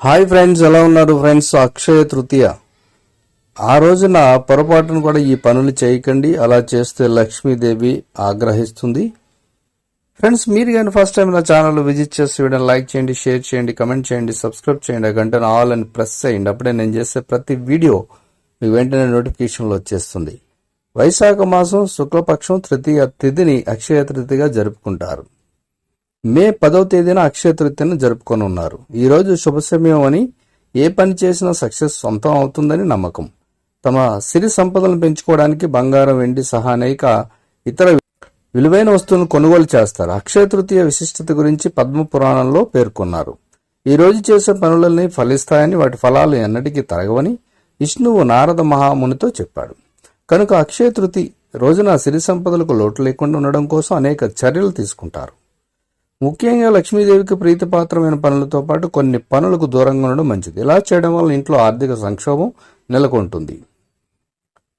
Hi friends ఎలా ఉన్నారు friends? Akshaya Tritiya. ఆ రోజున పొరపాటును కూడా ఈ పనులు చేయకండి. అలా చేస్తే లక్ష్మీదేవి ఆగ్రహిస్తుంది. ఫ్రెండ్స్ మీరు కానీ ఫస్ట్ టైం నా ఛానల్ విజిట్ చేసి వీడియో లైక్ చేయండి షేర్ చేయండి కమెంట్ చేయండి సబ్స్క్రైబ్ చేయండి గంటను ఆల్ అని ప్రెస్ చేయండి. అప్పుడే నేను చేసే ప్రతి వీడియో మీకు వెంటనే నోటిఫికేషన్లో వచ్చేస్తుంది. వైశాఖ మాసం శుక్లపక్షం తృతీయ తిథిని అక్షయ తృతీయగా జరుపుకుంటారు. మే పదవ తేదీన అక్షయ తృతీయను జరుపుకొని ఉన్నారు. ఈరోజు శుభ సమయం అని ఏ పని చేసినా సక్సెస్ సొంతం అవుతుందని నమ్మకం. తమ సిరి సంపదలను పెంచుకోవడానికి బంగారం వెండి సహా అనేక ఇతర విలువైన వస్తువులను కొనుగోలు చేస్తారు. అక్షయ తృతీయ విశిష్టత గురించి పద్మ పురాణంలో పేర్కొన్నారు. ఈ రోజు చేసే పనులన్నీ ఫలిస్తాయని వాటి ఫలాలు ఎన్నటికీ తరగవని విష్ణువు నారద మహామునితో చెప్పాడు. కనుక అక్షయ తృతి రోజున సిరి సంపదలకు లోటు లేకుండా ఉండడం కోసం అనేక చర్యలు తీసుకుంటారు. ముఖ్యంగా లక్ష్మీదేవికి ప్రీతిపాత్రమైన పనులతో పాటు కొన్ని పనులకు దూరంగా ఉండడం మంచిది. ఇలా చేయడం వల్ల ఇంట్లో ఆర్థిక సంక్షోభం నెలకొంటుంది.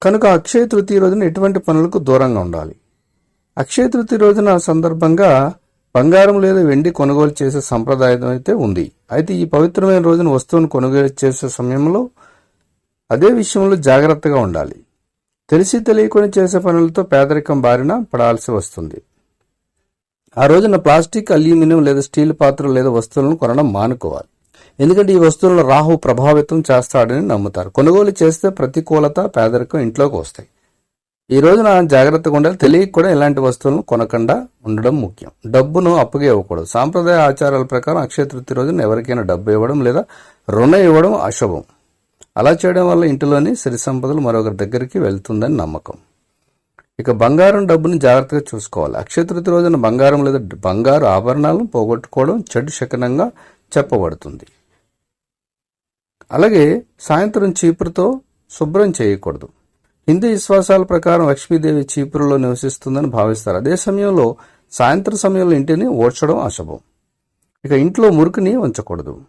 కనుక అక్షయ తృతీయ రోజున ఎటువంటి పనులకు దూరంగా ఉండాలి? అక్షయ తృతీయ రోజున సందర్భంగా బంగారం లేదా వెండి కొనుగోలు చేసే సంప్రదాయం అయితే ఉంది. అయితే ఈ పవిత్రమైన రోజున వస్తువును కొనుగోలు చేసే సమయంలో అదే విషయంలో జాగ్రత్తగా ఉండాలి. తెలిసి తెలియకుండా చేసే పనులతో పేదరికం బారిన పడాల్సి వస్తుంది. ఆ రోజున ప్లాస్టిక్ అల్యూమినియం లేదా స్టీల్ పాత్రలు లేదా వస్తువులను కొనడం మానుకోవాలి. ఎందుకంటే ఈ వస్తువులను రాహు ప్రభావితం చేస్తాడని నమ్ముతారు. కొనుగోలు చేస్తే ప్రతికూలత పేదరికం ఇంట్లోకి వస్తాయి. ఈ రోజున జాగ్రత్తగా ఉండాలి. తెలియక కూడా ఇలాంటి వస్తువులను కొనకుండా ఉండడం ముఖ్యం. డబ్బును అప్పుగా ఇవ్వకూడదు సాంప్రదాయ ఆచారాల ప్రకారం అక్షయ తృతీయ రోజున ఎవరికైనా డబ్బు ఇవ్వడం లేదా రుణం ఇవ్వడం అశుభం. అలా చేయడం వల్ల ఇంటిలోని సిరి సంపదలు మరొకరి దగ్గరికి వెళ్తుందని నమ్మకం. ఇక బంగారం డబ్బుని జాగ్రత్తగా చూసుకోవాలి. అక్షయ రోజున బంగారం లేదా బంగారు ఆభరణాలను పోగొట్టుకోవడం చెడు శకనంగా చెప్పబడుతుంది. అలాగే సాయంత్రం చీపురుతో శుభ్రం చేయకూడదు. హిందూ విశ్వాసాల ప్రకారం లక్ష్మీదేవి చీపురులో నివసిస్తుందని భావిస్తారు. అదే సమయంలో సాయంత్రం సమయంలో ఇంటిని ఓడ్చడం అశుభం. ఇక ఇంట్లో మురికిని ఉంచకూడదు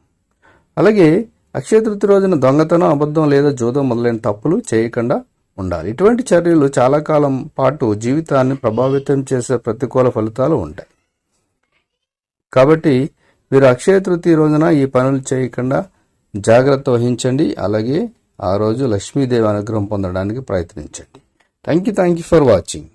అలాగే అక్షయతృతి రోజున దొంగతనం అబద్ధం లేదా జూదం మొదలైన తప్పులు చేయకుండా ఉండాలి. ఇటువంటి చర్యలు చాలా కాలం పాటు జీవితాన్ని ప్రభావితం చేసే ప్రతికూల ఫలితాలు ఉంటాయి. కాబట్టి మీరు అక్షయ తృతీయ రోజున ఈ పనులు చేయకుండా జాగ్రత్త వహించండి. అలాగే ఆ రోజు లక్ష్మీదేవి అనుగ్రహం పొందడానికి ప్రయత్నించండి. Thank you thank you for watching